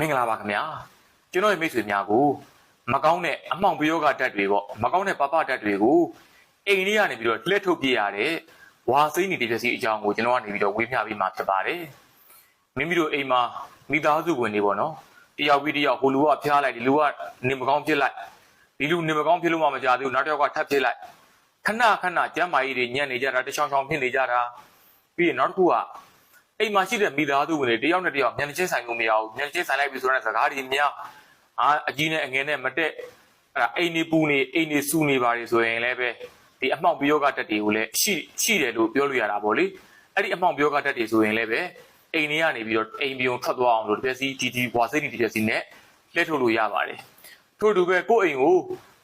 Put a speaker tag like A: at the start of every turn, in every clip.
A: မင်္ဂလာပါခင်ဗျာကျွန်တော်ရဲ့မိတ်ဆွေများကိုမကောင်းတဲ့အမှောင်ပယောဂတက်တွေပေါ့မကောင်းတဲ့ပပတက်တွေကိုအိမ်လေးကနေပြီးတော့လက်ထုတ်ပြရတဲ့ဝါစိမ့်နေတပြစီအကြောင်းကိုကျွန်တော်ကနေပြီးတော့ဝေမျှပေးမှာဖြစ်ပါတယ်မိမိတို့အိမ်မှာမိသားစုဝင်တွေပေါ့နော်တယောက်ပြီးတယောက်ဟိုလူကဖျားလိုက်ဒီလူကနေမကောင်းဖြစ်လိုက်ဒီလူနေမကောင်းဖြစ်လို့မှမကြသေးဘူးနောက်တစ်ယောက်ကထပ်ဖြစ်လိုက်ခဏခဏကျမ်းမာကြီးတွေညံ့နေကြတာတချောင်းချောင်းဖြစ်နေကြတာပြီးရင်နောက်တစ်ခုက အိမ်မှာရှိတဲ့မိသားစုဝင်တွေတယောက်နဲ့တယောက်ညနေချင်းဆိုင်လို့မရဘူးညနေချင်းဆိုင်လိုက်ပြီဆိုတော့စကားတွေများအာအကြီးနဲ့အငယ်နဲ့မတက်အဲ့ဒါအိမ်နေပူနေအိမ်နေစူနေပါလေဆိုရင်လည်းပဲဒီအမှောင်ပြောကတက်တွေကိုလည်းရှိရှိတယ်လို့ပြောလို့ရတာပေါ့လေအဲ့ဒီအမှောင်ပြောကတက်တွေဆိုရင်လည်းပဲအိမ်တွေကနေပြီးတော့အိမ်ပြုံထွက်သွားအောင်လို့တစ်ပြက်စီတီတီဘွာစိတ်တီတစ်ပြက်စီနဲ့လှည့်ထုတ်လို့ရပါတယ်ထို့တူပဲကိုယ့်အိမ်ကို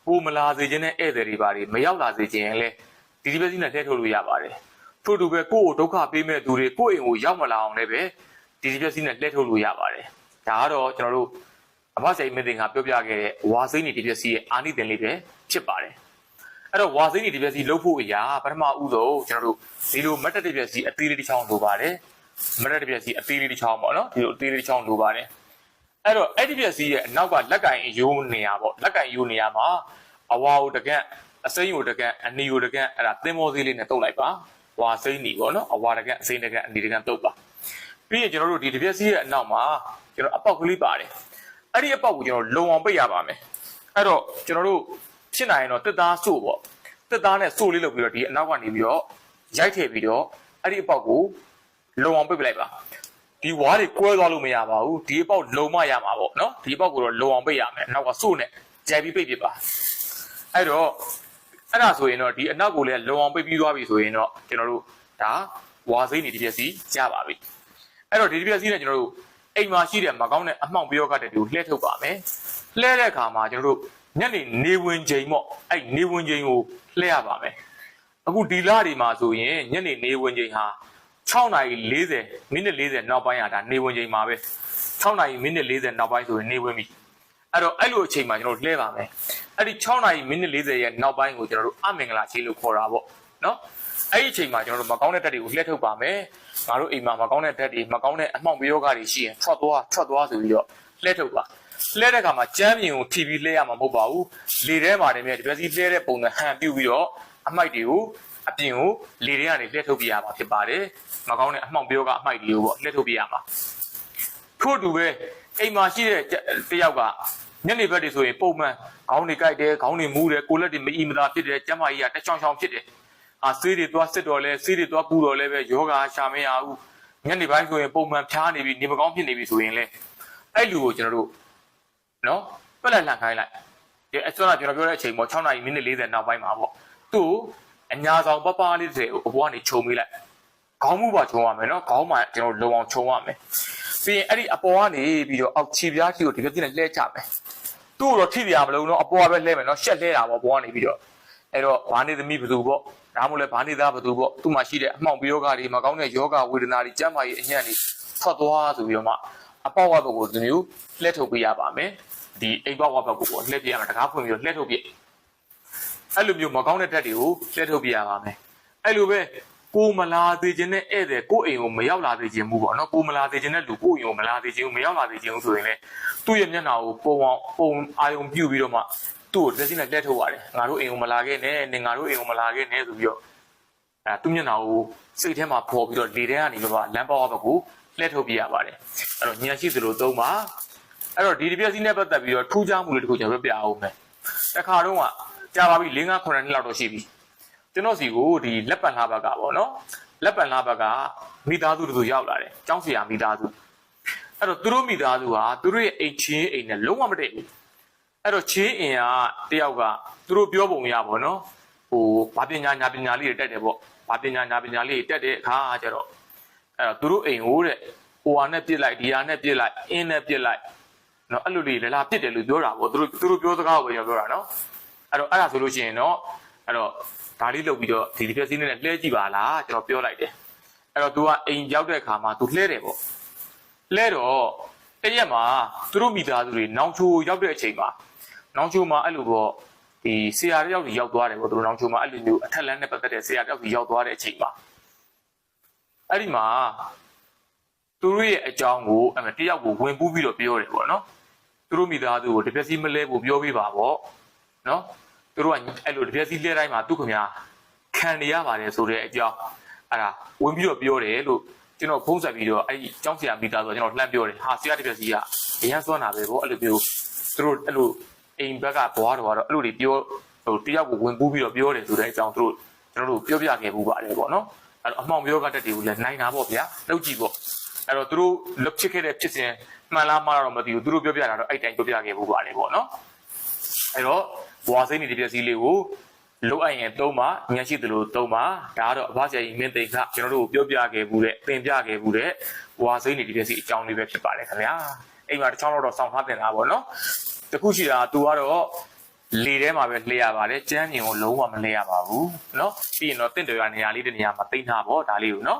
A: ကိုမလာစေခြင်းနဲ့ဧည့်သည်တွေပါတွေမရောက်လာစေခြင်းလည်းဒီဒီပြက်စီနဲ့လှည့်ထုတ်လို့ရပါတယ် ထို့တူပဲကိုယ့်ကိုဒုက္ခပေးမဲ့သူတွေကိုယ့်အိမ်ကိုရောက်မလာအောင်လည်းပဲဒီဒီပစ္စည်းနဲ့လှည့်ထုတ်လို့ရပါတယ်ဒါကတော့ကျွန်တော်တို့အမဆိုင်မင်းတင်ကပြောပြခဲ့တဲ့ဝါစိမ့်နေဒီပစ္စည်းရဲ့အာနိသင်လေးပဲဖြစ်ပါတယ်အဲ့တော့ဝါစိမ့်နေဒီပစ္စည်းလုပ်ဖို့အရာပထမဦးဆုံးကျွန်တော်တို့ဒီလိုမတ်တက်တဲ့ပစ္စည်းအသေးလေးတစ်ချောင်းလိုပါတယ်မတ်တက်တဲ့ပစ္စည်းအသေးလေးတစ်ချောင်းပေါ့နော်ဒီလိုအသေးလေးတစ်ချောင်းလိုပါတယ်အဲ့တော့အဲ့ဒီပစ္စည်းရဲ့အနောက်ကလက်ကင်အယိုးနေရာပေါ့လက်ကင်ယိုးနေရာမှာအဝါကိုတကန့်အစိမ်းကိုတကန့်အနီကိုတကန့်အဲ့ဒါသင်္ဘောသေးလေးနဲ့တုပ်လိုက်ပါ ဝါစိမ့်နေပေါ့နော်အဝါတကအစိမ့်တကအနီတကတုတ်ပါပြီးရင်ကျွန်တော်တို့ဒီတပြက်စီးရဲ့အနောက်မှာကျွန်တော်အပေါက်ကလေးပါတယ်အဲ့ဒီအပေါက်ကိုကျွန်တော်လုံအောင်ပိတ်ရပါမယ်အဲ့တော့ကျွန်တော်တို့ဖြစ်နိုင်ရင်တော့တက်သားစို့ပေါ့တက်သားနဲ့စို့လေးလုပ်ပြီးတော့ဒီအနောက်ကနေပြီးတော့ရိုက်ထည့်ပြီးတော့အဲ့ဒီအပေါက်ကိုလုံအောင်ပိတ်ပလိုက်ပါဒီဝါးတွေကွဲသွားလို့မရပါဘူးဒီအပေါက်လုံမရမှာပေါ့နော်ဒီအပေါက်ကိုတော့လုံအောင်ပိတ်ရမယ်အနောက်ကစို့နဲ့ကြိုက်ပြီးပိတ်ပြပါအဲ့တော့ အဲ့ဒါဆိုရင်တော့ဒီအနောက်ကိုလည်းလုံအောင်ပိတ်ပြီးသွားပြီဆိုရင်တော့ကျွန်တော်တို့ဒါဝါစိမ့်နေဒီပစ္စည်းရပါပြီအဲ့တော့ဒီဒီပစ္စည်းနဲ့ကျွန်တော်တို့အိမ်မှာရှိတဲ့မကောင်းတဲ့အမှောင်ပြောကတဲ့တူလှည့်ထုတ်ပါမယ်လှည့်တဲ့အခါမှာကျွန်တော်တို့ညနေနေဝင်ချိန်ပေါ့အဲ့နေဝင်ချိန်ကိုလှည့်ရပါမယ်အခုဒီလတွေမှာဆိုရင်ညနေနေဝင်ချိန်ဟာ6နာရီ40မိနစ်40နောက်ပိုင်းဟာဒါနေဝင်ချိန်မှာပဲ6နာရီမိနစ်40နောက်ပိုင်းဆိုရင်နေဝင်ပြီ အဲ့တော့အဲ့လိုအချိန်မှာကျွန်တော်တို့လှဲပါမယ်အဲ့ဒီ6နာရီမိနစ်40ရဲ့နောက်ပိုင်းကိုကျွန်တော်တို့အမင်္ဂလာချိန်လို့ခေါ်တာပေါ့နော်အဲ့ဒီအချိန်မှာကျွန်တော်တို့မကောင်းတဲ့တက်တွေကိုလှဲထုတ်ပါမယ်ငါတို့အိမ်မှာမကောင်းတဲ့တက်တွေမကောင်းတဲ့အမှောင်ပယောဂတွေရှိရင်ထွက်သွားထွက်သွားဆိုပြီးတော့လှဲထုတ်ပါလှဲတဲ့အခါမှာကြမ်းမြင်ကိုထိပြီးလှဲရမှာမဟုတ်ပါဘူးလေထဲမှာတည်းမြဲဒီပစီလှဲတဲ့ပုံစံဟန်ပြုတ်ပြီးတော့အမိုက်တွေကိုအပြင်ကိုလေထဲကနေလှဲထုတ်ပြရမှာဖြစ်ပါတယ်မကောင်းတဲ့အမှောင်ပယောဂအမိုက်တွေကိုပေါ့လှဲထုတ်ပြရမှာ ထို့တူပဲအိမ်မှာရှိတဲ့တယောက်ကညနေဘက်တွေဆိုရင်ပုံမှန်ခေါင်းတွေကြိုက်တယ်ခေါင်းတွေမူးတယ်ကိုယ်လက်တွေမအီမသာဖြစ်တယ်ကျန်းမာရေးကတချောင်းချောင်းဖြစ်တယ်အာဆေးတွေသွားစစ်တော်လဲဆေးတွေသွားပူတော်လဲပဲယောဂါရှာမရဘူးညနေပိုင်းဆိုရင်ပုံမှန်ဖျားနေပြီနေမကောင်းဖြစ်နေပြီဆိုရင်လေအဲ့လူကိုကျွန်တော်တို့နော်ပက်လက်လှန်ခိုင်းလိုက်ဒီအစောကကျွန်တော်ပြောတဲ့အချိန်ပေါ့6နာရီမိနစ်40နောက်ပိုင်းမှာပေါ့သူ့အညာဆောင်ပပလေးတွေကိုအပေါ်ကနေခြုံမိလိုက်ခေါင်းမှုပါခြုံရမယ်နော်ခေါင်းမှာကျွန်တော်လုံအောင်ခြုံရမယ် ပြီးရင်အဲ့ဒီအပေါ်ကနေပြီးတော့အောက်ခြေပြားကြီးကိုဒီပြည့်နဲ့လှဲချမယ်သူ့ကိုတော့ထိပြရမလို့နော်အပေါ်ကပဲလှဲမယ်နော်ရှက်လှဲတာပေါ့ပေါ်ကနေပြီးတော့အဲ့တော့ဘာနေသမီးဘသူပေါ့ဒါမှမဟုတ်လဲဘာနေသားဘသူပေါ့သူ့မှာရှိတဲ့အမှောင်ပယောဂတွေမကောင်းတဲ့ယောဂဝေဒနာတွေကျန်းမာရေးအညံ့တွေထွက်သွားဆိုပြီးတော့မှအပေါက်ဝဘက်ကိုဒီမျိုးလှဲထုတ်ပေးရပါမယ်ဒီအိမ်ပေါက်ဝဘက်ကိုလှဲပြရမယ်တကားဖွင့်ပြီးတော့လှဲထုတ်ပြအဲ့လိုမျိုးမကောင်းတဲ့ဓာတ်တွေကိုလှဲထုတ်ပြရပါမယ်အဲ့လိုပဲ ကိုမလာသေးခြင်းနဲ့ဧည့်သည်ကိုအိမ်ကိုမရောက်လာသေးခြင်းဘူးပေါ့နော်ကိုမလာသေးခြင်းနဲ့လူကိုအိမ်ကိုမလာသေးခြင်းဘူးမရောက်လာသေးခြင်းဘူးဆိုရင်လေသူ့ရဲ့မျက်နှာကိုပုံအောင်ပုံအာယုံပြုတ်ပြီးတော့မှသူ့ကိုတစ်စိနဲ့လက်ထုတ်ရတယ်ငါတို့အိမ်ကိုမလာခဲ့နဲ့နင်ငါတို့အိမ်ကိုမလာခဲ့နဲ့ဆိုပြီးတော့အဲသူ့မျက်နှာကိုစိတ်ထဲမှာပေါ်ပြီးတော့လေထဲကနေပြီးတော့လမ်းပေါက်ဘက်ကိုလက်ထုတ်ပြရပါတယ်အဲ့တော့ညံရှိသလိုသုံးပါအဲ့တော့ဒီဒီပြက်စီးနဲ့ပတ်သက်ပြီးတော့ထူးခြားမှုလေးတစ်ခုကျွန်တော်ပြပြအောင်မယ်တခါတော့ကကြာပါပြီ၄၅9နှစ်လောက်တော့ရှိပြီ ကျွန်တော်စီကိုဒီလက်ပံလှဘက်ကပေါ့နော်လက်ပံလှဘက်ကမိသားစုတို့ရောက်လာတယ်ကျောင်းဆရာမိသားစုအဲ့တော့သူတို့မိသားစုဟာသူတို့ရဲ့အိမ်ချင်းအိမ်နဲ့လုံးဝမတည့်ဘူးအဲ့တော့ချင်းအိမ်ကတယောက်ကသူတို့ပြောပုံရပါပေါ့နော်ဟိုဘာပညာညာပညာလေးတွေတက်တယ်ပေါ့ဘာပညာညာပညာလေးတွေတက်တဲ့အခါကျတော့အဲ့တော့သူတို့အိမ်ကိုတဲ့ဟိုဟာနဲ့ပြစ်လိုက်ဒီဟာနဲ့ပြစ်လိုက်အင်းနဲ့ပြစ်လိုက်နော်အဲ့လိုလေးလည်းလာပြစ်တယ်လို့ပြောတာပေါ့သူတို့သူတို့ပြောစကားကိုပဲကျွန်တော်ပြောတာနော်အဲ့တော့အဲ့ဒါဆိုလို့ရှိရင်တော့အဲ့တော့ ဒါလေးလုပ်ပြီးတော့ဒီဒီပြက်စီးနဲ့လှဲကြည့်ပါလားကျွန်တော်ပြောလိုက်တယ်အဲ့တော့ तू ကအိမ်ရောက်တဲ့အခါမှာ तू လှဲတယ်ပေါ့လှဲတော့တရက်မှာသူတို့မိသားစုတွေနောင်ချိုရောက်တဲ့အချိန်မှာနောင်ချိုမှာအဲ့လိုပေါ့ဒီဆရာတယောက်ကြီးရောက်သွားတယ်ပေါ့သူတို့နောင်ချိုမှာအဲ့လိုမျိုးအထက်လန်းနဲ့ပတ်သက်တဲ့ဆရာတယောက်ကြီးရောက်သွားတဲ့အချိန်မှာအဲ့ဒီမှာသူတို့ရဲ့အကြောင်းကိုအဲ့မဲ့တယောက်ကိုဝင်ပူးပြီးတော့ပြောတယ်ပေါ့နော်သူတို့မိသားစုကိုတစ်ပြက်စီမလဲဖို့ပြောပြပါပေါ့နော် သူတို့ကအဲ့လိုတစ်ပြက်စီလဲတိုင်းမှာသူခင်ဗျာခံနေရပါတယ်ဆိုတဲ့အကြောင်းအဲ့ဒါဝင်ပြီးတော့ပြောတယ်လို့ကျွန်တော်ဖုံးဆက်ပြီးတော့အဲ့ဒီကျောင်းဆရာမိသားစုကကျွန်တော်လှမ်းပြောတယ်ဟာဆရာတစ်ပြက်စီကအရန်စွမ်းတာပဲပေါ့အဲ့လိုမျိုးသူတို့အဲ့လိုအိမ်ဘက်ကဘွားတော်ကတော့အဲ့လိုတွေပြောဟိုတယောက်ကိုဝင်ပူးပြီးတော့ပြောတယ်ဆိုတဲ့အကြောင်းသူတို့ကျွန်တော်တို့ပြောပြခဲ့မှုပါတယ်ပေါ့နော်အဲ့တော့အမှောင်ပြောကတက်တွေကိုလည်းနိုင်တာပေါ့ဗျာလောက်ကြည့်ပေါ့အဲ့တော့သူတို့လုတ်ချစ်ခဲ့တဲ့ဖြစ်စဉ်မှန်လားမှားလားတော့မသိဘူးသူတို့ပြောပြတာတော့အဲ့တိုင်းပြောပြခဲ့ဖို့ပါလေပေါ့နော် အဲ့တော့ဘွာစိမ့်နေတဲ့ပစ္စည်းလေးကိုလုတ်အပ်ရင်သုံးပါညရှိသလိုသုံးပါဒါကတော့အဘဆရာကြီးမင်းသိန်းကကျွန်တော်တို့ကိုပြောပြခဲ့ဘူးတဲ့သင်ပြခဲ့ဘူးတဲ့ဘွာစိမ့်နေတဲ့ပစ္စည်းအကြောင်းလေးပဲဖြစ်ပါတယ်ခင်ဗျာအိမ်မှာတစ်ချောင်းတော့စောင့်ထားတင်တာပေါ့နော်တခုရှိတာသူကတော့လေထဲမှာပဲလှည့်ရပါတယ်ကျန်းမြင်ကိုလုံးဝမလှည့်ရပါဘူးเนาะပြီးရင်တော့တင့်တယ်ရနေရာလေးတစ်နေရာမှာတိတ်ထားပေါ့ဒါလေးကိုเนาะ